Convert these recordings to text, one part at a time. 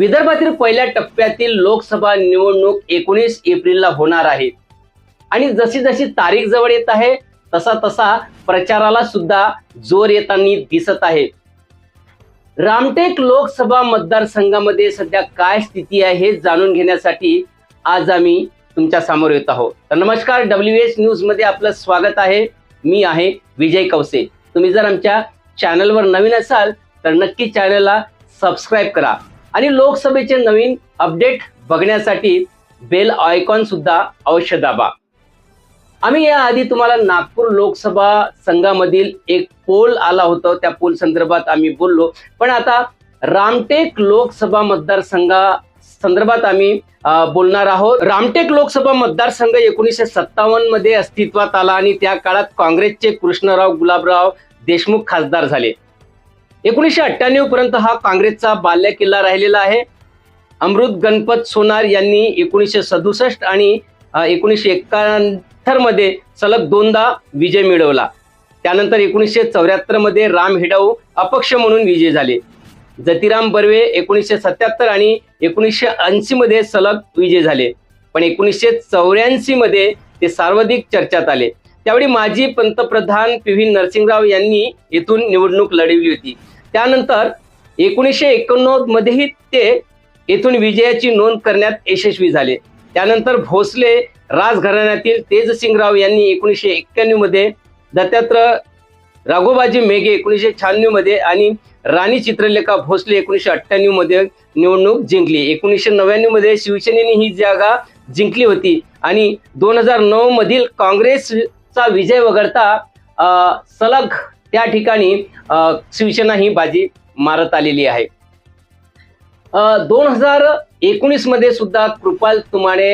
विदर्भातील पहिल्या टप्प्यातील लोकसभा निवडणूक एकोणीस एप्रिलला होणार आहे. आणि जशी जशी तारीख जवळ येत आहे तसा तसा प्रचाराला सुद्धा जोर येताना दिसत आहे. रामटेक लोकसभा मतदारसंघामध्ये सध्या काय स्थिती आहे हे जाणून घेण्यासाठी आज आम्ही तुमच्यासमोर येत आहोत. तर नमस्कार डब्ल्यू एस न्यूजमध्ये आपलं स्वागत आहे. मी आहे विजय कवसे तुम्ही जर आमच्या चॅनलवर नवीन असाल तर नक्की चॅनलला सबस्क्राईब करा. आणि लोकसभेचे नवीन अपडेट बघण्यासाठी बेल आयकॉन सुद्धा अवश्य दाबा. आम्ही याआधी तुम्हाला नागपूर लोकसभा संघामधील एक पोल आला होता त्या पोल संदर्भात आम्ही बोललो. पण आता रामटेक लोकसभा मतदारसंघा संदर्भात आम्ही बोलणार आहोत. रामटेक लोकसभा मतदारसंघ एकोणीसशे सत्तावन्नमध्ये अस्तित्वात आला आणि त्या काळात काँग्रेसचे कृष्णराव गुलाबराव देशमुख खासदार झाले. एकोणीसशे अठ्ठ्याण्णव पर्यंत हा काँग्रेसचा बाल्य किल्ला राहिलेला आहे. अमृत गणपत सोनार यांनी एकोणीसशे सदुसष्ट आणि एकोणीसशे एकाहत्तरमध्ये सलग दोनदा विजय मिळवला. त्यानंतर एकोणीसशे चौऱ्याहत्तरमध्ये राम हिडाऊ अपक्ष म्हणून विजय झाले. जतीराम बर्वे एकोणीसशे सत्याहत्तर आणि एकोणीसशे ऐंशी मध्ये सलग विजय झाले. पण एकोणीसशे चौऱ्याऐंशी मध्ये ते सर्वाधिक चर्चेत आले. त्यावेळी माजी पंतप्रधान पी व्ही नरसिंहराव यांनी येथून निवडणूक लढवली होती त्यानंतर एकोणीसशे एकोणनव्वद मध्येही ते येथून विजयाची नोंद करण्यात यशस्वी झाले. त्यानंतर भोसले राजघराण्यातील तेजसिंगराव यांनी एकोणीसशे एक्क्याण्णवमध्ये दत्तात्रय राघोबाजी मेघे एकोणीसशे शहाण्णवमध्ये आणि राणी चित्रलेखा भोसले एकोणीसशे अठ्ठ्याण्णवमध्ये निवडणूक जिंकली. एकोणीसशे नव्याण्णवमध्ये शिवसेनेने ही जागा जिंकली होती आणि दोन हजार नऊ मधील चा विजय वगळता सलग त्या ठिकाणी शिवसेना ही बाजी मारत आलेली आहे. दोन हजार एकोणीसमध्ये सुद्धा कृपाल तुमाने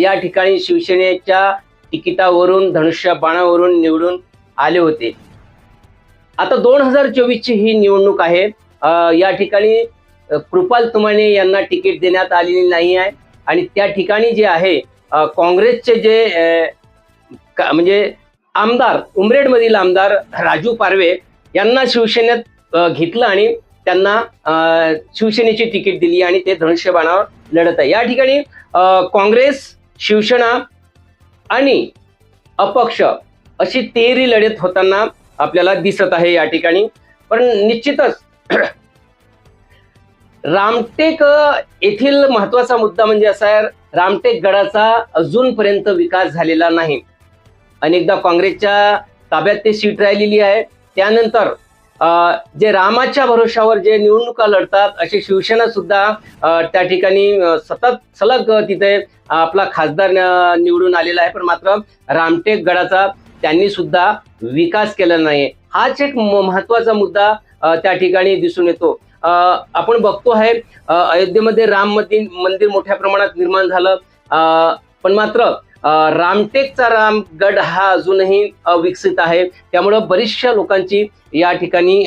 या ठिकाणी शिवसेनेच्या तिकिटावरून धनुष्य बाणावरून निवडून आले होते. आता दोन हजार चोवीस ची ही निवडणूक आहे. या ठिकाणी कृपाल तुमाने यांना तिकीट देण्यात आलेली नाही आहे. आणि त्या ठिकाणी जे आहे काँग्रेसचे जे म्हणजे आमदार उमरेडमधील आमदार राजू पारवे यांना शिवसेनेत घेतलं आणि त्यांना शिवसेनेची तिकीट दिली आणि ते धनुष्यबाणावर लढत आहे. या ठिकाणी काँग्रेस शिवसेना आणि अपक्ष अशी तेरी लढत होताना आपल्याला दिसत आहे या ठिकाणी. पण निश्चितच रामटेक येथील महत्त्वाचा मुद्दा म्हणजे असा आहे रामटेक गडाचा अजूनपर्यंत विकास झालेला नाही. अनेकदा काँग्रेसच्या ताब्यात ते सीट राहिलेली आहे. त्यानंतर जे रामाच्या भरोशावर जे निवडणुका लढतात अशी शिवसेना सुद्धा त्या ठिकाणी सतत सलग तिथे आपला खासदार निवडून आलेला आहे. पण मात्र रामटेक गडाचा त्यांनी सुद्धा विकास केला नाही हाच एक म- महत्त्वाचा मुद्दा त्या ठिकाणी दिसून येतो. आपण बघतो आहे अयोध्येमध्ये राम मंदिर मंदिर मोठ्या प्रमाणात निर्माण झालं. पण मात्र रामटेकचा रामगड हा अजूनही अविकसित आहे. त्यामुळं बरीचशा लोकांची या ठिकाणी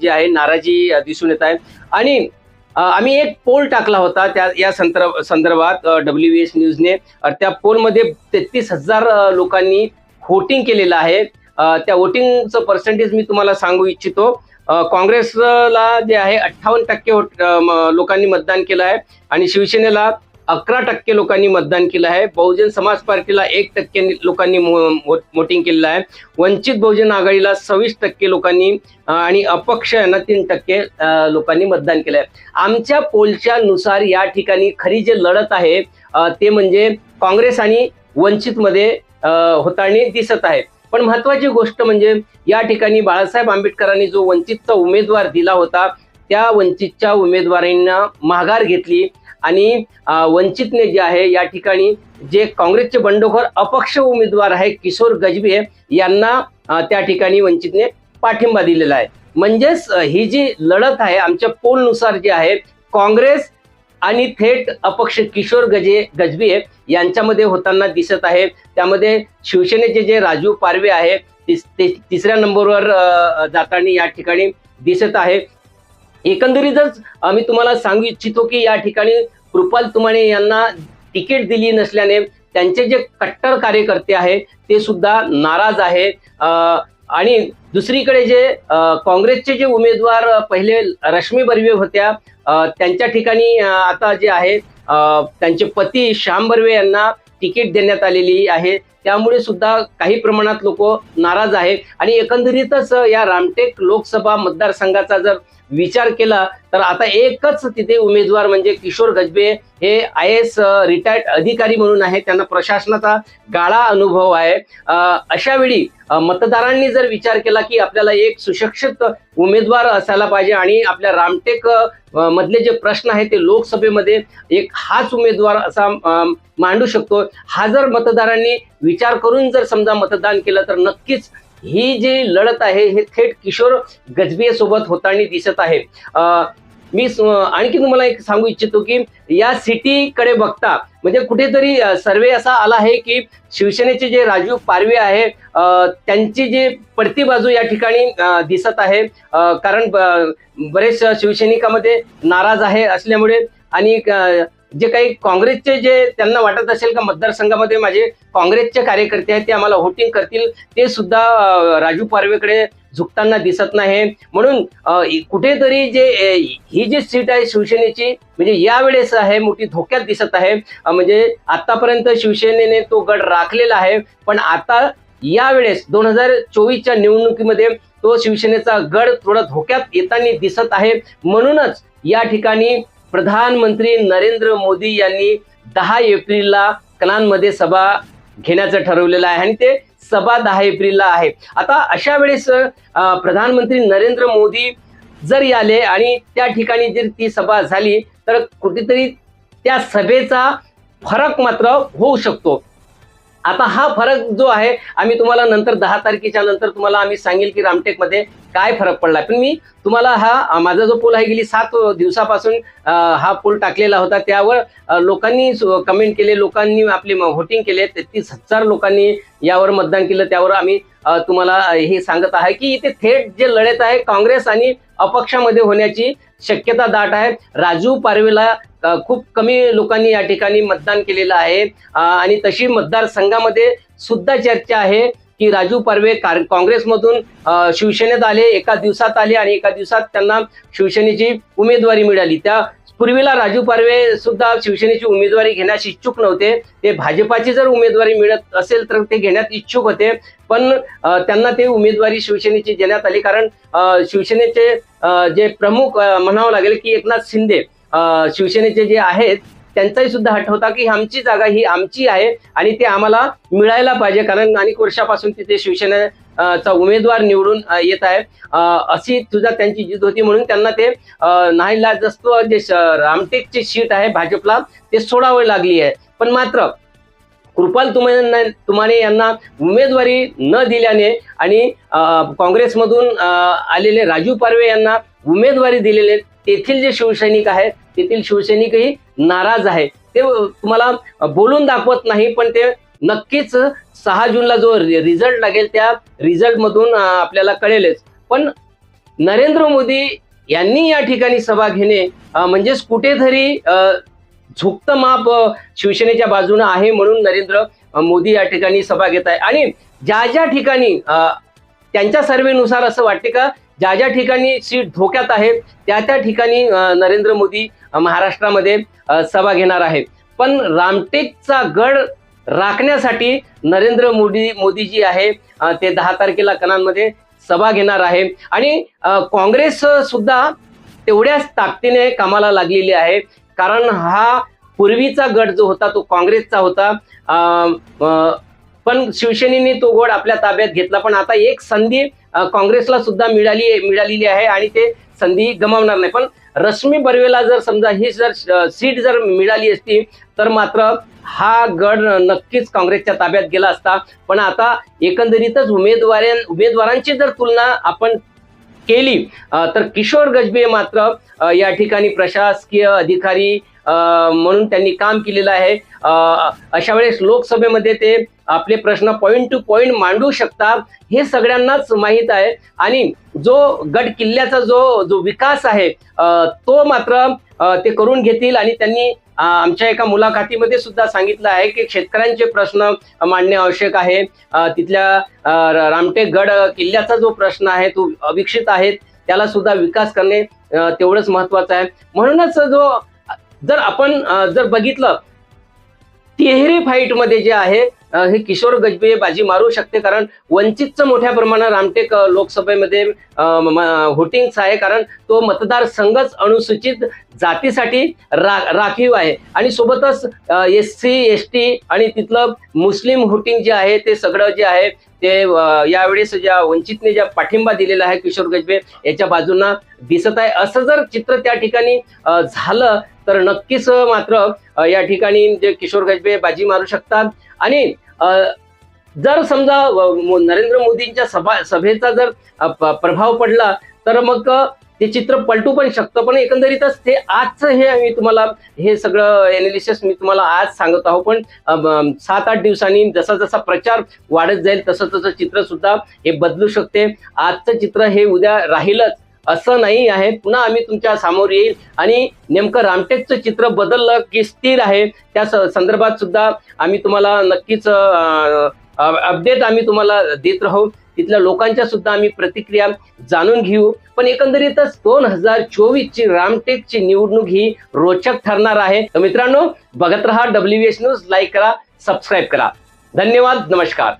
जी आहे नाराजी दिसून येत आहे. आणि आम्ही एक पोल टाकला होता त्या या संदर्भ संदर्भात डब्ल्यू एस न्यूजने. त्या पोलमध्ये तेहतीस हजार लोकांनी व्होटिंग केलेलं आहे. त्या वोटिंगचं पर्सेंटेज मी तुम्हाला सांगू इच्छितो. काँग्रेसला जे आहे अठ्ठावन्न टक्के म- लोकांनी मतदान केलं आहे. आणि शिवसेनेला अकरा टक्के लोकांनी मतदान केलं आहे. बहुजन समाज पार्टीला एक टक्के लोकांनी वोटिंग केलेलं आहे. वंचित बहुजन आघाडीला सव्वीस टक्के लोकांनी आणि अपक्ष यांना तीन टक्के लोकांनी मतदान केलं आहे. आमच्या पोलच्या नुसार या ठिकाणी खरी जे लढत आहे ते म्हणजे काँग्रेस आणि वंचितमध्ये होताना दिसत आहे. पण महत्वाची गोष्ट म्हणजे या ठिकाणी बाळासाहेब आंबेडकरांनी जो वंचितचा उमेदवार दिला होता त्या वंचितच्या उमेदवारांना माघार घेतली. आणि वंचितने जे आहे या ठिकाणी जे काँग्रेसचे बंडखोर अपक्ष उमेदवार आहे किशोर गजबे यांना त्या ठिकाणी वंचितने पाठिंबा दिलेला आहे. म्हणजेच ही जी लढत आहे आमच्या पोलनुसार जी आहे काँग्रेस आणि थेट अपक्ष किशोर गजे गजबे यांच्यामध्ये होताना दिसत आहे. त्यामध्ये शिवसेनेचे जे राजू पारवे आहे तिसऱ्या नंबरवर जाताना या ठिकाणी दिसत आहे. एकंदरीतच आम्ही तुम्हाला सांगू इच्छितो की या ठिकाणी कृपाल तुमाने यांना तिकीट दिली नसल्याने त्यांचे जे कट्टर कार्यकर्ते आहे ते सुद्धा नाराज आहे आणि दुसरीकडे जे काँग्रेसचे जे उमेदवार पहिले रश्मी बर्वे होत्या त्यांच्या ठिकाणी आता जे आहे त्यांचे पती श्याम बर्वे यांना तिकीट देण्यात आलेली आहे. त्यामुळे सुद्धा काही प्रमाणात लोक नाराज आहे आणि एकंदरीतच या रामटेक लोकसभा मतदारसंघाचा जर विचार केला तर आता एकच तिथे उमेदवार म्हणजे किशोर गजबे हे आय एस रिटायर्ड अधिकारी म्हणून आहे. त्यांना प्रशासनाचा गाळा अनुभव आहे. अशा वेळी मतदारांनी जर विचार केला की आपल्याला एक सुशिक्षित उमेदवार असायला पाहिजे आणि आपल्या रामटेक मधले जे प्रश्न आहेत ते लोकसभेमध्ये एक हाच उमेदवार असा मांडू शकतो. हा जर मतदारांनी विचार करून जर समजा मतदान केलं तर नक्कीच ही जी लढत आहे हे थेट किशोर गजबे सोबत होताना दिसत आहे. मी आणखी तुम्हाला एक सांगू इच्छितो की या सिटीकडे बघता म्हणजे कुठेतरी सर्वे असा आला आहे की शिवसेनेचे जे राजीव पारवे आहे त्यांची जी पडती बाजू या ठिकाणी दिसत आहे. कारण ब- बरेच शिवसैनिकामध्ये नाराज आहे असल्यामुळे आणि जे काही काँग्रेसचे जे त्यांना वाटत असेल का मतदारसंघामध्ये माझे काँग्रेसचे कार्यकर्ते आहेत ते आम्हाला व्होटिंग करतील ते सुद्धा राजू पारवेकडे झुकताना दिसत नाही. म्हणून कुठेतरी जे ही जी सीट आहे शिवसेनेची म्हणजे यावेळेस आहे मोठी धोक्यात दिसत आहे. म्हणजे आतापर्यंत शिवसेनेने तो गड राखलेला आहे पण आता यावेळेस दोन हजार चोवीसच्या निवडणुकीमध्ये तो शिवसेनेचा गड थोडा धोक्यात येताना दिसत आहे. म्हणूनच या ठिकाणी प्रधानमंत्री नरेंद्र मोदी यांनी दहा एप्रिलला कनानमध्ये सभा घेण्याचं ठरवलेलं आहे आणि ते सभा दहा एप्रिलला आहे. आता अशा वेळेस प्रधानमंत्री नरेंद्र मोदी जर आले आणि त्या ठिकाणी जर ती सभा झाली तर कुठेतरी त्या सभेचा फरक मात्र होऊ शकतो. आता हा फरक जो आहे आम्ही तुम्हाला नंतर दहा तारखेच्या नंतर तुम्हाला आम्ही सांगेल की रामटेकमध्ये काय फरक पडला. पण मी तुम्हाला हा माझा जो पूल आहे गेली सात दिवसापासून हा पूल टाकलेला होता. त्यावर लोकांनी कमेंट केले लोकांनी आपले व्होटिंग केले. तेहतीस हजार लोकांनी यावर मतदान केलं. त्यावर आम्ही तुम्हाला हे सांगत आहे की इथे थेट जे लढत आहे काँग्रेस आणि अपक्षामध्ये होण्याची शक्यता दाट आहे. राजू पारवेला खूप कमी लोकांनी या ठिकाणी मतदान केलेलं आहे. आणि तशी मतदारसंघामध्ये सुद्धा चर्चा आहे की राजू पारवे कार- काँग्रेसमधून शिवसेनेत आले एका दिवसात आले आणि एका दिवसात त्यांना शिवसेनेची उमेदवारी मिळाली. त्या पूर्वीला राजू पारवे सुद्धा शिवसेनेची उमेदवारी घेण्यास इच्छुक नव्हते. ते भाजपाची जर उमेदवारी मिळत असेल तर ते घेण्यात इच्छुक होते. पण त्यांना ते उमेदवारी शिवसेनेची देण्यात आली कारण शिवसेनेचे जे प्रमुख म्हणावं लागेल की एकनाथ शिंदे शिवसेनेचे जे आहेत त्यांचाही सुद्धा हट होता की आमची जागा ही आमची आहे आणि ते आम्हाला मिळायला पाहिजे. कारण अनेक वर्षापासून तिथे शिवसेना चा उमेदवार निवडून येत आहे. अशी सुद्धा त्यांची जिद्द होती म्हणून त्यांना ते नाही जसं जे रामटेकची सीट आहे भाजपला ते सोडावी लागली आहे. पण मात्र कृपाल तुमाने तुम्हाने यांना उमेदवारी न दिल्याने आणि काँग्रेसमधून आलेले राजू पारवे यांना उमेदवारी दिलेले तेथील जे शिवसैनिक आहेत तेथील शिवसैनिकही नाराज आहे. ते तुम्हाला बोलून दाखवत नाही पण ते नक्कीच सहा जूनला जो रिझल्ट लागेल त्या रिझल्टमधून आपल्याला कळेलच. पण नरेंद्र मोदी यांनी या ठिकाणी सभा घेणे म्हणजेच कुठेतरी अ, झुकतं माप शिवसेनेच्या बाजूने आहे म्हणून नरेंद्र मोदी या ठिकाणी सभा घेत आहे. आणि ज्या ज्या ठिकाणी त्यांच्या सर्वेनुसार असं वाटते का ज्या ज्या ठिकाणी सीट धोक्यात आहे त्या त्या ठिकाणी नरेंद्र मोदी महाराष्ट्रामध्ये सभा घेणार आहे पण रामटेकचा गड राखण्यासाठी नरेंद्र मोदी मोदी जी आहे ते दहा तारखेला कणांमध्ये सभा घेणार आहे. आणि काँग्रेस सुद्धा तेवढ्याच ताकदीने कामाला लागलेली आहे. कारण हा पूर्वीचा गट जो होता तो काँग्रेसचा होता. पण शिवसेनेने तो गड आपल्या ताब्यात घेतला. पण आता एक संधी काँग्रेसला सुद्धा मिळाली मिळालेली आहे. आणि ते संधी गमावणार नाही. पण रश्मी बर्वेला जर समजा ही जर सीट जर मिळाली असती तर मात्र हा गड नक्कीच काँग्रेसच्या ताब्यात गेला असता. पण आता एकंदरीतच उमेदवारां उमेदवारांची जर तुलना आपण केली तर किशोर गजबे मात्र या ठिकाणी प्रशासकीय अधिकारी म्हणून त्यांनी काम केलेलं आहे. अशा वेळेस लोकसभेमध्ये ते आपले प्रश्न पॉईंट टू पॉईंट मांडू शकता. हे सगळ्यांनाच माहीत आहे. आणि जो गड किल्ल्याचा जो जो विकास आहे तो मात्र ते करून घेतील. आणि त्यांनी आमच्या एका मुलाखतीमध्ये सुद्धा सांगितलं आहे की शेतकऱ्यांचे प्रश्न मांडणे आवश्यक आहे. तिथल्या रामटेक गड किल्ल्याचा जो प्रश्न आहे तो अविकसित आहे. त्याला सुद्धा विकास करणे तेवढंच महत्वाचं आहे. म्हणूनच जो जर आपण जर बघितलं तिहेरी फाईटमध्ये जे आहे हे किशोर गजबे बाजी मारू शकते कारण वंचितचं मोठ्या प्रमाणात रामटेक लोकसभेमध्ये व्होटिंग्स आहे कारण तो मतदारसंघच अनुसूचित जातीसाठी रा राखीव आहे. आणि सोबतच एस सी एस टी आणि तिथलं मुस्लिम व्होटिंग जे आहे ते सगळं जे आहे ते यावेळेस ज्या वंचितने ज्या पाठिंबा दिलेला आहे किशोर गजबे याच्या बाजूंना दिसत आहे. असं जर चित्र त्या ठिकाणी झालं तर नक्कीच मात्र या ठिकाणी जे किशोर गजबे बाजी मारू शकतात. आणि जर समजा नरेंद्र मोदींच्या सभा सभेचा जर प- प्रभाव पडला तर मग ते चित्र पलटू पण शकतं पण एकंदरीतच ते आजचं हे मी तुम्हाला हे सगळं एनालिसिस मी तुम्हाला आज सांगत आहो पण सात आठ दिवसांनी जसा जसा प्रचार वाढत जाईल तसं तसं चित्र सुद्धा हे बदलू शकते. आजचं चित्र हे उद्या राहीलच असं नाही आहे. पुन्हा आम्ही तुमच्यासमोर येईल आणि नेमकं रामटेकचं चित्र बदललं की स्थिर आहे त्या स- संदर्भात सुद्धा आम्ही तुम्हाला नक्कीच अपडेट आम्ही तुम्हाला देत राहू. तिथल्या लोकांच्या सुद्धा आम्ही प्रतिक्रिया जाणून घेऊ. पण एकंदरीतच दोन हजार चोवीस ची रामटेकची निवडणूक ही रोचक ठरणार आहे. तर मित्रांनो बघत रहा डब्ल्यू एस न्यूज लाईक करा सबस्क्राईब करा. धन्यवाद नमस्कार.